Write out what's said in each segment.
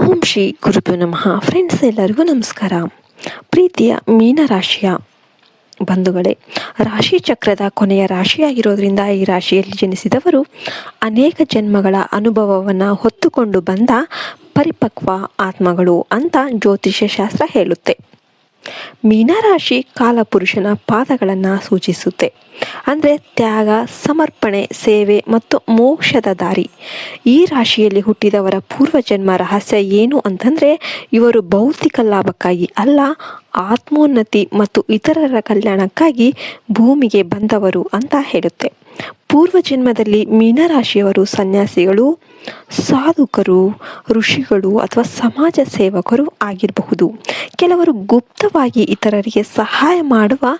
ಓಂ ಶ್ರೀ ಗುರುಭ್ಯೋ ನಮಃ ಫ್ರೆಂಡ್ಸ್ ಎಲ್ಲರಿಗೂ ನಮಸ್ಕಾರ. ಪ್ರೀತಿಯ ಮೀನರಾಶಿಯ ಬಂಧುಗಳೇ, ರಾಶಿ ಚಕ್ರದ ಕೊನೆಯ ರಾಶಿಯಾಗಿರೋದ್ರಿಂದ ಈ ರಾಶಿಯಲ್ಲಿ ಜನಿಸಿದವರು ಅನೇಕ ಜನ್ಮಗಳ ಅನುಭವವನ್ನು ಹೊತ್ತುಕೊಂಡು ಬಂದ ಪರಿಪಕ್ವ ಆತ್ಮಗಳು ಅಂತ ಜ್ಯೋತಿಷ್ಯ ಶಾಸ್ತ್ರ ಹೇಳುತ್ತೆ. ಮೀನರಾಶಿ ಕಾಲಪುರುಷನ ಪಾದಗಳನ್ನು ಸೂಚಿಸುತ್ತೆ. ಅಂದರೆ ತ್ಯಾಗ, ಸಮರ್ಪಣೆ, ಸೇವೆ ಮತ್ತು ಮೋಕ್ಷದ ದಾರಿ. ಈ ರಾಶಿಯಲ್ಲಿ ಹುಟ್ಟಿದವರ ಪೂರ್ವಜನ್ಮ ರಹಸ್ಯ ಏನು ಅಂತಂದರೆ, ಇವರು ಭೌತಿಕ ಲಾಭಕ್ಕಾಗಿ ಅಲ್ಲ, ಆತ್ಮೋನ್ನತಿ ಮತ್ತು ಇತರರ ಕಲ್ಯಾಣಕ್ಕಾಗಿ ಭೂಮಿಗೆ ಬಂದವರು ಅಂತ ಹೇಳುತ್ತೆ. ಪೂರ್ವ ಜನ್ಮದಲ್ಲಿ ಮೀನರಾಶಿಯವರು ಸನ್ಯಾಸಿಗಳು, ಸಾಧುಕರು, ಋಷಿಗಳು ಅಥವಾ ಸಮಾಜ ಸೇವಕರು ಆಗಿರಬಹುದು. ಕೆಲವರು ಗುಪ್ತವಾಗಿ ಇತರರಿಗೆ ಸಹಾಯ ಮಾಡುವ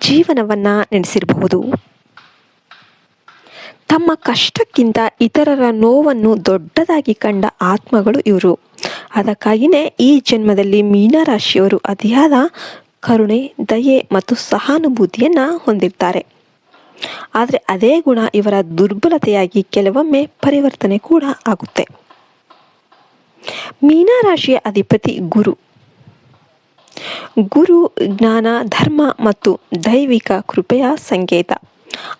ಜೀವನವನ್ನು ನಡೆಸಿರಬಹುದು ತಮ್ಮ ಕಷ್ಟಕ್ಕಿಂತ ಇತರರ ನೋವನ್ನು ದೊಡ್ಡದಾಗಿ ಕಂಡ ಆತ್ಮಗಳು ಇವರು. ಅದಕ್ಕಾಗಿಯೇ ಈ ಜನ್ಮದಲ್ಲಿ ಮೀನರಾಶಿಯವರು ಅತಿಯಾದ ಕರುಣೆ, ದಯೆ ಮತ್ತು ಸಹಾನುಭೂತಿಯನ್ನು ಹೊಂದಿರ್ತಾರೆ. ಆದರೆ ಅದೇ ಗುಣ ಇವರ ದುರ್ಬಲತೆಯಾಗಿ ಕೆಲವೊಮ್ಮೆ ಪರಿವರ್ತನೆ ಕೂಡ ಆಗುತ್ತೆ. ಮೀನರಾಶಿಯ ಅಧಿಪತಿ ಗುರು. ಗುರು ಜ್ಞಾನ, ಧರ್ಮ ಮತ್ತು ದೈವಿಕ ಕೃಪೆಯ ಸಂಕೇತ.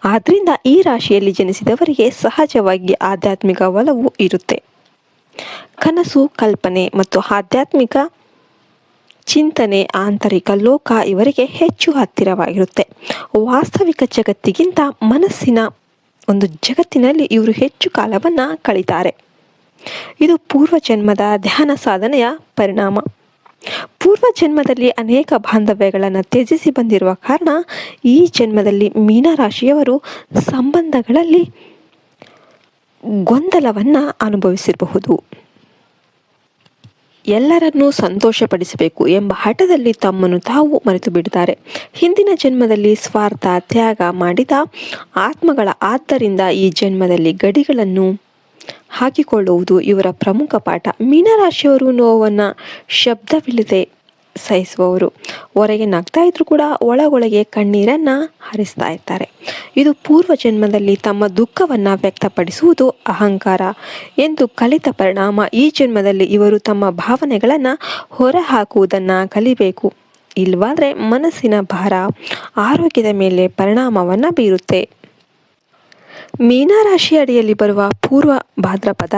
ಆದ್ರಿಂದ ಈ ರಾಶಿಯಲ್ಲಿ ಜನಿಸಿದವರಿಗೆ ಸಹಜವಾಗಿ ಆಧ್ಯಾತ್ಮಿಕ ಒಲವು ಇರುತ್ತೆ. ಕನಸು, ಕಲ್ಪನೆ ಮತ್ತು ಆಧ್ಯಾತ್ಮಿಕ ಚಿಂತನೆ, ಆಂತರಿಕ ಲೋಕ ಇವರಿಗೆ ಹೆಚ್ಚು ಹತ್ತಿರವಾಗಿರುತ್ತೆ. ವಾಸ್ತವಿಕ ಜಗತ್ತಿಗಿಂತ ಮನಸ್ಸಿನ ಒಂದು ಜಗತ್ತಿನಲ್ಲಿ ಇವರು ಹೆಚ್ಚು ಕಾಲವನ್ನು ಕಳೀತಾರೆ. ಇದು ಪೂರ್ವ ಜನ್ಮದ ಧ್ಯಾನ ಸಾಧನೆಯ ಪರಿಣಾಮ. ಪೂರ್ವ ಜನ್ಮದಲ್ಲಿ ಅನೇಕ ಬಾಂಧವ್ಯಗಳನ್ನು ತ್ಯಜಿಸಿ ಬಂದಿರುವ ಕಾರಣ ಈ ಜನ್ಮದಲ್ಲಿ ಮೀನರಾಶಿಯವರು ಸಂಬಂಧಗಳಲ್ಲಿ ಗೊಂದಲವನ್ನು ಅನುಭವಿಸಿರಬಹುದು. ಎಲ್ಲರನ್ನೂ ಸಂತೋಷಪಡಿಸಬೇಕು ಎಂಬ ಹಠದಲ್ಲಿ ತಮ್ಮನ್ನು ತಾವು ಮರೆತು ಬಿಡುತ್ತಾರೆ. ಹಿಂದಿನ ಜನ್ಮದಲ್ಲಿ ಸ್ವಾರ್ಥ, ತ್ಯಾಗ ಮಾಡಿದ ಆತ್ಮಗಳ ಆದ್ದರಿಂದ ಈ ಜನ್ಮದಲ್ಲಿ ಗಡಿಗಳನ್ನು ಹಾಕಿಕೊಳ್ಳುವುದು ಇವರ ಪ್ರಮುಖ ಪಾಠ. ಮೀನರಾಶಿಯವರು ನೋವನ್ನು ಶಬ್ದವಿಲ್ಲದೆ ಸಹಿಸುವವರು. ಹೊರಗೆ ನಗ್ತಾ ಇದ್ರು ಕೂಡ ಒಳಗೊಳಗೆ ಕಣ್ಣೀರನ್ನು ಹರಿಸ್ತಾ ಇರ್ತಾರೆ. ಇದು ಪೂರ್ವ ಜನ್ಮದಲ್ಲಿ ತಮ್ಮ ದುಃಖವನ್ನು ವ್ಯಕ್ತಪಡಿಸುವುದು ಅಹಂಕಾರ ಎಂದು ಕಲಿತ ಪರಿಣಾಮ. ಈ ಜನ್ಮದಲ್ಲಿ ಇವರು ತಮ್ಮ ಭಾವನೆಗಳನ್ನು ಹೊರಹಾಕುವುದನ್ನು ಕಲಿಬೇಕು. ಇಲ್ವಾದರೆ ಮನಸ್ಸಿನ ಭಾರ, ಆರೋಗ್ಯದ ಮೇಲೆ ಪರಿಣಾಮವನ್ನು ಬೀರುತ್ತೆ. ಮೀನರಾಶಿ ಅಡಿಯಲ್ಲಿ ಬರುವ ಪೂರ್ವ ಭಾದ್ರಪದ.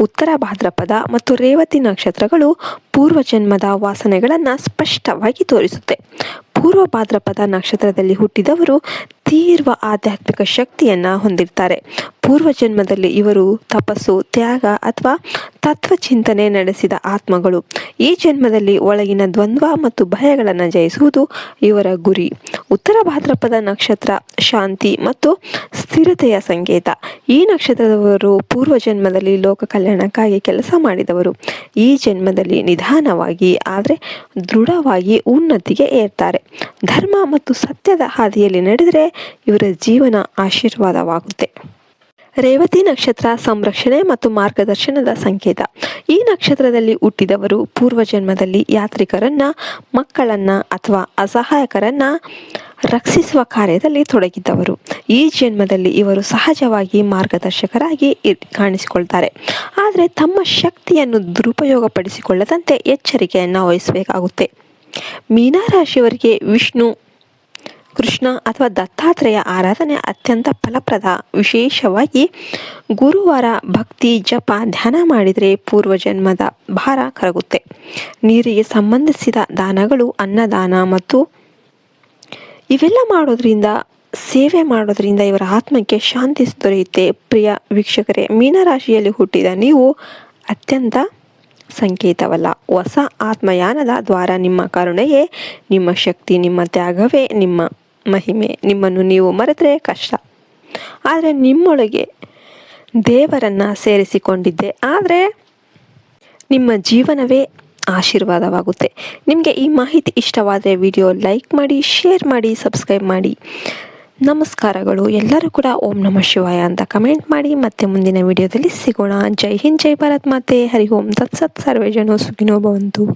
ಉತ್ತರ ಭಾದ್ರಪದ ಮತ್ತು ರೇವತಿ ನಕ್ಷತ್ರಗಳು ಪೂರ್ವ ಜನ್ಮದ ವಾಸನೆಗಳನ್ನು ಸ್ಪಷ್ಟವಾಗಿ ತೋರಿಸುತ್ತೆ. ಪೂರ್ವ ಭಾದ್ರಪದ ನಕ್ಷತ್ರದಲ್ಲಿ ಹುಟ್ಟಿದವರು ತೀವ್ರ ಆಧ್ಯಾತ್ಮಿಕ ಶಕ್ತಿಯನ್ನು ಹೊಂದಿರ್ತಾರೆ. ಪೂರ್ವ ಜನ್ಮದಲ್ಲಿ ಇವರು ತಪಸ್ಸು, ತ್ಯಾಗ ಅಥವಾ ತತ್ವಚಿಂತನೆ ನಡೆಸಿದ ಆತ್ಮಗಳು. ಈ ಜನ್ಮದಲ್ಲಿ ಒಳಗಿನ ದ್ವಂದ್ವ ಮತ್ತು ಭಯಗಳನ್ನು ಜಯಿಸುವುದು ಇವರ ಗುರಿ. ಉತ್ತರ ಭಾದ್ರಪದ ನಕ್ಷತ್ರ ಶಾಂತಿ ಮತ್ತು ಸ್ಥಿರತೆಯ ಸಂಕೇತ. ಈ ನಕ್ಷತ್ರದವರು ಪೂರ್ವ ಜನ್ಮದಲ್ಲಿ ಲೋಕ ಕಲ್ಯಾಣಕ್ಕಾಗಿ ಕೆಲಸ ಮಾಡಿದವರು. ಈ ಜನ್ಮದಲ್ಲಿ ನಿಧಾನವಾಗಿ, ಆದರೆ ದೃಢವಾಗಿ ಉನ್ನತಿಗೆ ಏರ್ತಾರೆ. ಧರ್ಮ ಮತ್ತು ಸತ್ಯದ ಹಾದಿಯಲ್ಲಿ ನಡೆದರೆ ಇವರ ಜೀವನ ಆಶೀರ್ವಾದವಾಗುತ್ತೆ. ರೇವತಿ ನಕ್ಷತ್ರ ಸಂರಕ್ಷಣೆ ಮತ್ತು ಮಾರ್ಗದರ್ಶನದ ಸಂಕೇತ. ಈ ನಕ್ಷತ್ರದಲ್ಲಿ ಹುಟ್ಟಿದವರು ಪೂರ್ವ ಜನ್ಮದಲ್ಲಿ ಯಾತ್ರಿಕರನ್ನ, ಮಕ್ಕಳನ್ನ ಅಥವಾ ಅಸಹಾಯಕರನ್ನ ರಕ್ಷಿಸುವ ಕಾರ್ಯದಲ್ಲಿ ತೊಡಗಿದ್ದವರು. ಈ ಜನ್ಮದಲ್ಲಿ ಇವರು ಸಹಜವಾಗಿ ಮಾರ್ಗದರ್ಶಕರಾಗಿ ಕಾಣಿಸಿಕೊಳ್ತಾರೆ. ಆದರೆ ತಮ್ಮ ಶಕ್ತಿಯನ್ನು ದುರುಪಯೋಗಪಡಿಸಿಕೊಳ್ಳದಂತೆ ಎಚ್ಚರಿಕೆಯನ್ನು ವಹಿಸಬೇಕಾಗುತ್ತೆ. ಮೀನರಾಶಿಯವರಿಗೆ ವಿಷ್ಣು ಕೃಷ್ಣ ಅಥವಾ ದತ್ತಾತ್ರೇಯ ಆರಾಧನೆ ಅತ್ಯಂತ ಫಲಪ್ರದ. ವಿಶೇಷವಾಗಿ ಗುರುವಾರ ಭಕ್ತಿ, ಜಪ, ಧ್ಯಾನ ಮಾಡಿದರೆ ಪೂರ್ವಜನ್ಮದ ಭಾರ ಕರಗುತ್ತೆ. ನೀರಿಗೆ ಸಂಬಂಧಿಸಿದ ದಾನಗಳು, ಅನ್ನದಾನ ಮತ್ತು ಇವೆಲ್ಲ ಮಾಡೋದ್ರಿಂದ, ಸೇವೆ ಮಾಡೋದ್ರಿಂದ ಇವರ ಆತ್ಮಕ್ಕೆ ಶಾಂತಿ ದೊರೆಯುತ್ತೆ. ಪ್ರಿಯ ವೀಕ್ಷಕರೇ, ಮೀನರಾಶಿಯಲ್ಲಿ ಹುಟ್ಟಿದ ನೀವು ಅತ್ಯಂತ ಸಂಕೇತವಲ್ಲ. ಹೊಸ ಆತ್ಮಯಾನದ ದ್ವಾರ ನಿಮ್ಮ ಕರುಣೆಯೇ. ನಿಮ್ಮ ಶಕ್ತಿ, ನಿಮ್ಮ ತ್ಯಾಗವೇ ನಿಮ್ಮ ಮಹಿಮೆ. ನಿಮ್ಮನ್ನು ನೀವು ಮರೆತರೆ ಕಷ್ಟ. ಆದರೆ ನಿಮ್ಮೊಳಗೆ ದೇವರನ್ನು ಸೇರಿಸಿಕೊಂಡಿದ್ದೆ. ಆದರೆ ನಿಮ್ಮ ಜೀವನವೇ ಆಶೀರ್ವಾದವಾಗುತ್ತೆ. ನಿಮಗೆ ಈ ಮಾಹಿತಿ ಇಷ್ಟವಾದರೆ ವಿಡಿಯೋ ಲೈಕ್ ಮಾಡಿ, ಶೇರ್ ಮಾಡಿ, ಸಬ್ಸ್ಕ್ರೈಬ್ ಮಾಡಿ. ನಮಸ್ಕಾರಗಳು. ಎಲ್ಲರೂ ಕೂಡ ಓಂ ನಮ ಶಿವಾಯ ಅಂತ ಕಮೆಂಟ್ ಮಾಡಿ. ಮತ್ತೆ ಮುಂದಿನ ವಿಡಿಯೋದಲ್ಲಿ ಸಿಗೋಣ. ಜೈ ಹಿಂದ್, ಜೈ ಭಾರತ್ ಮಾತೆ. ಹರಿ ಓಂ. ತತ್ಸತ್, ಸರ್ವೇ ಜನೋ ಸುಖಿನೋ ಭವಂತು.